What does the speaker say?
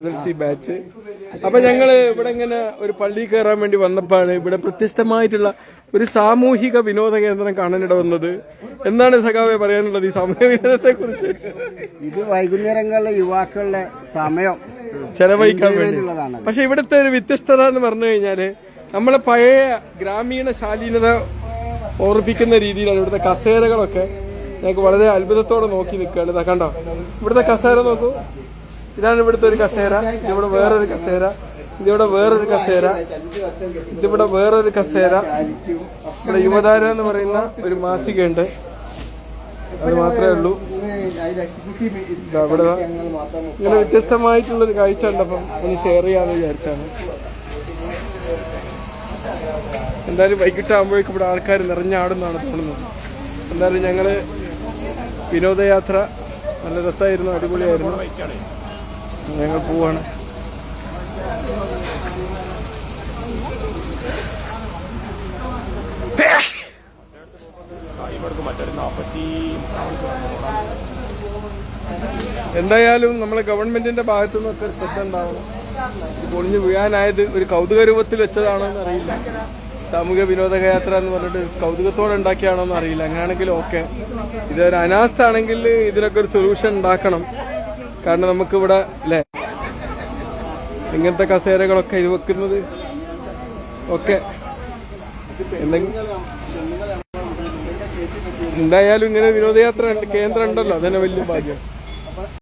S batch അപ്പൊ ഞങ്ങൾ ഇവിടെ ഇങ്ങനെ ഒരു പള്ളി കയറാൻ വേണ്ടി വന്നപ്പോഴാണ് ഇവിടെ വ്യത്യസ്തമായിട്ടുള്ള ഒരു സാമൂഹിക വിനോദ കേന്ദ്രം കാണാനിട വന്നത്. എന്താണ് സഖാവെ പറയാനുള്ളത് ഈ സാമൂഹിക വിനോദത്തെ കുറിച്ച് ഇത് വൈകുന്നേരങ്ങളിലെ യുവാക്കളുടെ സമയം. ചെലവഴിക്കാൻ വേണ്ടി. വേണ്ടിയുള്ളതാണ്? പക്ഷെ ഇവിടുത്തെ ഒരു വ്യത്യസ്തത എന്ന് പറഞ്ഞു കഴിഞ്ഞാൽ നമ്മളെ പഴയ ഗ്രാമീണ ശാലീനത ഓർപ്പിക്കുന്ന രീതിയിലാണ് ഇവിടുത്തെ കസേരകളൊക്കെ ഞങ്ങൾക്ക് വളരെ അത്ഭുതത്തോടെ നോക്കി നിൽക്കുകയാണ്. ഇതാ കണ്ടോ? ഇവിടുത്തെ കസേര നോക്കൂ. ഇതാണ് ഇവിടുത്തെ ഒരു കസേര. ഇതിവിടെ വേറൊരു കസേര. ഇതിവിടെ വേറൊരു കസേര. ഇതിവിടെ വേറൊരു കസേര. ഇവിടെ യുവതാര എന്ന് പറയുന്ന ഒരു മാസികയുണ്ട്. അത് മാത്രമേ ഉള്ളൂ. ഇവിടെ ഇങ്ങനെ വ്യത്യസ്തമായിട്ടുള്ളൊരു കാഴ്ച ഉണ്ടപ്പം ഒന്ന് ഷെയർ ചെയ്യാന്ന് വിചാരിച്ചാണ്. എന്തായാലും വൈകിട്ടാകുമ്പോഴേക്കും ഇവിടെ ആൾക്കാർ നിറഞ്ഞാടുന്നാണ് തോന്നുന്നത്. എന്തായാലും ഞങ്ങൾ വിനോദയാത്ര നല്ല രസമായിരുന്നു അടിപൊളിയായിരുന്നു. ഞങ്ങൾ പോവാണ്. എന്തായാലും നമ്മളെ ഗവൺമെന്റിന്റെ ഭാഗത്തു നിന്നൊക്കെ ശ്രദ്ധ ഉണ്ടാവണം. പൊളിഞ്ഞു വീഴാനായത് ഒരു കൗതുക രൂപത്തിൽ വെച്ചതാണോ എന്ന് അറിയില്ല. സാമൂഹിക വിനോദയാത്ര എന്ന് പറഞ്ഞിട്ട് കൗതുകത്തോടെ ഉണ്ടാക്കിയാണോ എന്ന് അറിയില്ല. അങ്ങനെയാണെങ്കിൽ ഓക്കെ ഇതൊരു അനാസ്ഥ ആണെങ്കിൽ ഇതിനൊക്കെ ഒരു സൊല്യൂഷൻ ഉണ്ടാക്കണം. കാരണം നമുക്കിവിടെ അല്ലേ? ഇങ്ങനത്തെ കസേരകളൊക്കെ ഇത് വെക്കുന്നത്. ഒക്കെ. എന്തായാലും ഇങ്ങനെ വിനോദയാത്ര കേന്ദ്രം ഉണ്ടല്ലോ. അതന്നെ വലിയ ഭാഗ്യം.